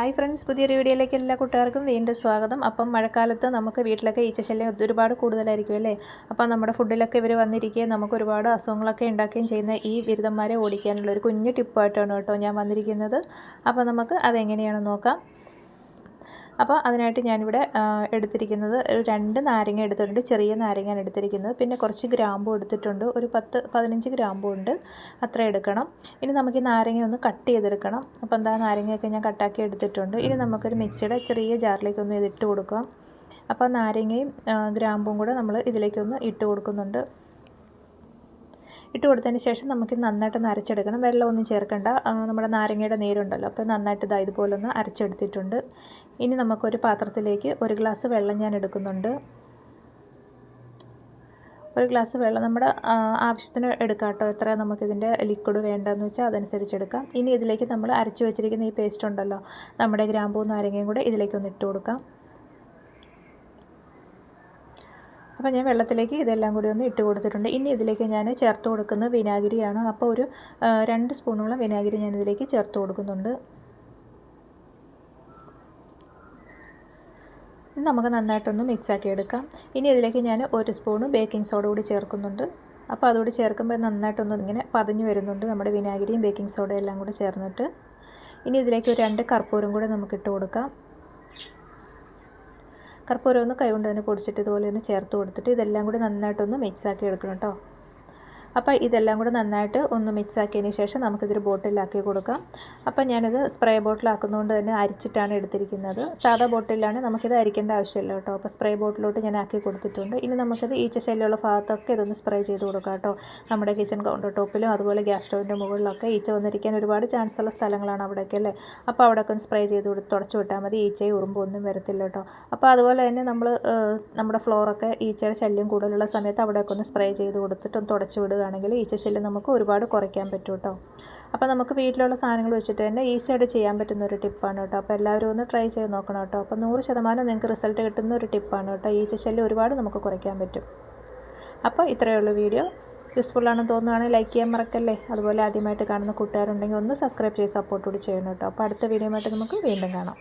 Hi friends പുതിയൊരു വീഡിയോയിലേക്ക് എല്ലാ കൂട്ടുകാർക്കും വീണ്ടും സ്വാഗതം. അപ്പം മഴക്കാലത്ത് നമുക്ക് വീട്ടിലൊക്കെ ഈച്ചശല്യം ഒരുപാട് കൂടുതലായിരിക്കും അല്ലേ? അപ്പം നമ്മുടെ ഫുഡിലൊക്കെ ഇവർ വന്നിരിക്കുകയും നമുക്ക് ഒരുപാട് അസുഖങ്ങളൊക്കെ ഉണ്ടാക്കുകയും ചെയ്യുന്ന ഈ ബിരുദന്മാരെ ഓടിക്കാനുള്ള ഒരു കുഞ്ഞു ടിപ്പായിട്ടാണ് കേട്ടോ ഞാൻ വന്നിരിക്കുന്നത്. അപ്പം നമുക്ക് അതെങ്ങനെയാണെന്ന് നോക്കാം. അപ്പോൾ അതിനായിട്ട് ഞാനിവിടെ എടുത്തിരിക്കുന്നത് ഒരു രണ്ട് നാരങ്ങ എടുത്തിട്ടുണ്ട് ചെറിയ നാരങ്ങയാണ് എടുത്തിരിക്കുന്നത്. പിന്നെ കുറച്ച് ഗ്രാമ്പും എടുത്തിട്ടുണ്ട് ഒരു പത്ത് പതിനഞ്ച് ഗ്രാമ്പും ഉണ്ട്. അത്ര എടുക്കണം. ഇനി നമുക്ക് ഈ നാരങ്ങ ഒന്ന് കട്ട് ചെയ്തെടുക്കണം. അപ്പോൾ എന്താ നാരങ്ങയൊക്കെ ഞാൻ കട്ടാക്കി എടുത്തിട്ടുണ്ട്. ഇനി നമുക്കൊരു മിക്സിയുടെ ചെറിയ ജാറിലേക്ക് ഒന്ന് ഇതിട്ട് കൊടുക്കാം. അപ്പോൾ നാരങ്ങയും ഗ്രാമ്പും കൂടെ നമ്മൾ ഇതിലേക്കൊന്ന് ഇട്ട് കൊടുക്കുന്നുണ്ട്. ഇട്ട് കൊടുത്തതിന് ശേഷം നമുക്ക് നന്നായിട്ട് അരച്ചെടുക്കണം. വെള്ളമൊന്നും ചേർക്കേണ്ട. നമ്മുടെ നാരങ്ങയുടെ നീരുണ്ടല്ലോ അപ്പോൾ നന്നായിട്ട് ഇതാ ഇതുപോലെ ഒന്ന് അരച്ചെടുത്തിട്ടുണ്ട്. ഇനി നമുക്കൊരു പാത്രത്തിലേക്ക് ഒരു ഗ്ലാസ് വെള്ളം ഞാൻ എടുക്കുന്നുണ്ട്. ഒരു ഗ്ലാസ് വെള്ളം നമ്മുടെ ആവശ്യത്തിന് എടുക്കാം കേട്ടോ എത്ര നമുക്കിതിന്റെ ലിക്വിഡ് വേണ്ടതെന്ന് വെച്ചാൽ അതനുസരിച്ച് എടുക്കാം. ഇനി ഇതിലേക്ക് നമ്മൾ അരച്ച് വെച്ചിരിക്കുന്ന ഈ പേസ്റ്റ് ഉണ്ടല്ലോ നമ്മുടെ ഗ്രാമ്പൂ നാരങ്ങയും കൂടെ ഇതിലേക്ക് ഒന്ന് ഇട്ട് കൊടുക്കാം. അപ്പോൾ ഞാൻ വെള്ളത്തിലേക്ക് ഇതെല്ലാം കൂടി ഒന്ന് ഇട്ട് കൊടുത്തിട്ടുണ്ട്. ഇനി ഇതിലേക്ക് ഞാൻ ചേർത്ത് കൊടുക്കുന്ന വിനാഗിരിയാണ്. അപ്പോൾ ഒരു രണ്ട് സ്പൂണോളം വിനാഗിരി ഞാൻ ഇതിലേക്ക് ചേർത്ത് കൊടുക്കുന്നുണ്ട്. നമുക്ക് നന്നായിട്ടൊന്ന് മിക്സാക്കി എടുക്കാം. ഇനി ഇതിലേക്ക് ഞാൻ ഒരു സ്പൂണ് ബേക്കിംഗ് സോഡ കൂടി ചേർക്കുന്നുണ്ട്. അപ്പോൾ അതുകൂടി ചേർക്കുമ്പോൾ നന്നായിട്ടൊന്ന് ഇങ്ങനെ പതഞ്ഞു വരുന്നുണ്ട് നമ്മുടെ വിനാഗിരിയും ബേക്കിംഗ് സോഡയും എല്ലാം കൂടി ചേർന്നിട്ട്. ഇനി ഇതിലേക്ക് ഒരു രണ്ട് കർപ്പൂരം കൂടെ നമുക്ക് ഇട്ട് കൊടുക്കാം. കർപ്പൂരം ഒന്ന് കൈകൊണ്ട് തന്നെ പൊടിച്ചിട്ട് ഇതുപോലെ ഒന്ന് ചേർത്ത് കൊടുത്തിട്ട് ഇതെല്ലാം കൂടി നന്നായിട്ടൊന്ന് മിക്സ് ആക്കി എടുക്കണം കേട്ടോ. അപ്പോൾ ഇതെല്ലാം കൂടെ നന്നായിട്ട് ഒന്ന് മിക്സ് ആക്കിയതിന് ശേഷം നമുക്കിതൊരു ബോട്ടിലാക്കി കൊടുക്കാം. അപ്പോൾ ഞാനിത് സ്പ്രേ ബോട്ടിലാക്കുന്നതുകൊണ്ട് തന്നെ അരിച്ചിട്ടാണ് എടുത്തിരിക്കുന്നത്. സാധാ ബോട്ടിലാണ് നമുക്കിത് അരിക്കേണ്ട ആവശ്യമില്ല കേട്ടോ. അപ്പോൾ സ്പ്രേ ബോട്ടിലോട്ട് ഞാൻ ആക്കി കൊടുത്തിട്ടുണ്ട്. ഇനി നമുക്കിത് ഈച്ച ശല്യമുള്ള ഭാഗത്തൊക്കെ ഇതൊന്ന് സ്പ്രേ ചെയ്ത് കൊടുക്കാം കേട്ടോ. നമ്മുടെ കിച്ചൺ കൗണ്ടർ ടോപ്പിലും അതുപോലെ ഗ്യാസ് സ്റ്റോവിന്റെ മുകളിലൊക്കെ ഈച്ച വന്നിരിക്കാൻ ഒരുപാട് ചാൻസ് ഉള്ള സ്ഥലങ്ങളാണ് അവിടെയൊക്കെ അല്ലേ? അപ്പോൾ അവിടെയൊക്കെ ഒന്ന് സ്പ്രേ ചെയ്ത് കൊടുത്ത് തുടച്ചു വിട്ടാൽ മതി. ഈച്ചയും ഉറുമ്പൊന്നും വരത്തില്ല കേട്ടോ. അപ്പോൾ അതുപോലെ തന്നെ നമ്മൾ നമ്മുടെ ഫ്ലോറൊക്കെ ഈച്ചയുടെ ശല്യം കൂടുതലുള്ള സമയത്ത് അവിടെയൊക്കെ ഒന്ന് സ്പ്രേ ചെയ്ത് കൊടുത്തിട്ട് തുടച്ചു തുടച്ച് വിടുക ചെയ്യുകയാണെങ്കിൽ ഈച്ചശല്യം നമുക്ക് ഒരുപാട് കുറയ്ക്കാൻ പറ്റും കേട്ടോ. അപ്പോൾ നമുക്ക് വീട്ടിലുള്ള സാധനങ്ങൾ വെച്ചിട്ട് തന്നെ ഈസിയായിട്ട് ചെയ്യാൻ പറ്റുന്ന ഒരു ടിപ്പാണ് കേട്ടോ. അപ്പോൾ എല്ലാവരും ഒന്ന് ട്രൈ ചെയ്ത് നോക്കണം കേട്ടോ. അപ്പോൾ നൂറ് ശതമാനം നിങ്ങൾക്ക് റിസൾട്ട് കിട്ടുന്ന ഒരു ടിപ്പാണ് കേട്ടോ. ഈച്ചശല്യം ഒരുപാട് നമുക്ക് കുറയ്ക്കാൻ പറ്റും. അപ്പോൾ ഇത്രയേ ഉള്ളൂ വീഡിയോ. യൂസ്ഫുൾ ആണെന്ന് തോന്നുകയാണെങ്കിൽ ലൈക്ക് ചെയ്യാൻ മറക്കല്ലേ? അതുപോലെ ആദ്യമായിട്ട് കാണുന്ന കൂട്ടുകാരുണ്ടെങ്കിൽ ഒന്ന് സബ്സ്ക്രൈബ് ചെയ്ത് സപ്പോർട്ട് കൂടി ചെയ്യണം കേട്ടോ. അപ്പോൾ അടുത്ത വീഡിയോ നമുക്ക് വീണ്ടും കാണാം.